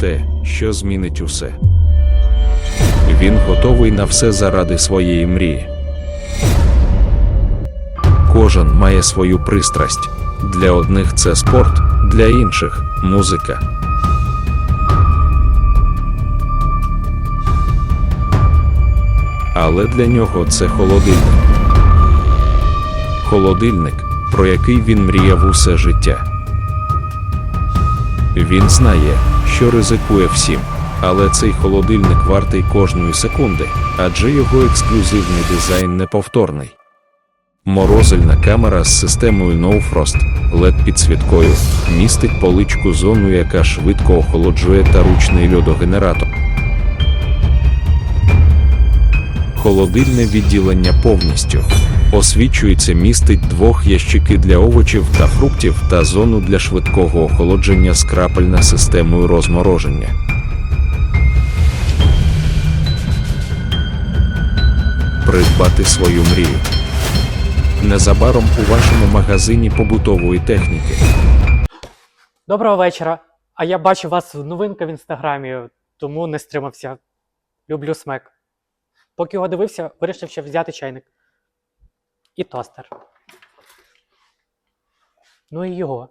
те, що змінить усе. Він готовий на все заради своєї мрії. Кожен має свою пристрасть. Для одних це спорт, для інших музика. Але для нього це холодильник. Холодильник, про який він мріяв усе життя. Він знає, що ризикує всім, але цей холодильник вартий кожної секунди, адже його ексклюзивний дизайн неповторний. Морозильна камера з системою No Frost, LED підсвіткою, містить поличку зону, яка швидко охолоджує та ручний льодогенератор. Холодильне відділення повністю освічується, містить двох ящики для овочів та фруктів та зону для швидкого охолодження з крапельна системою розмороження. Придбати свою мрію. Незабаром у вашому магазині побутової техніки. Доброго вечора. А я бачу вас новинка в інстаграмі, тому не стримався. Люблю смек. Поки його дивився, вирішив ще взяти чайник. І тостер. Ну і його.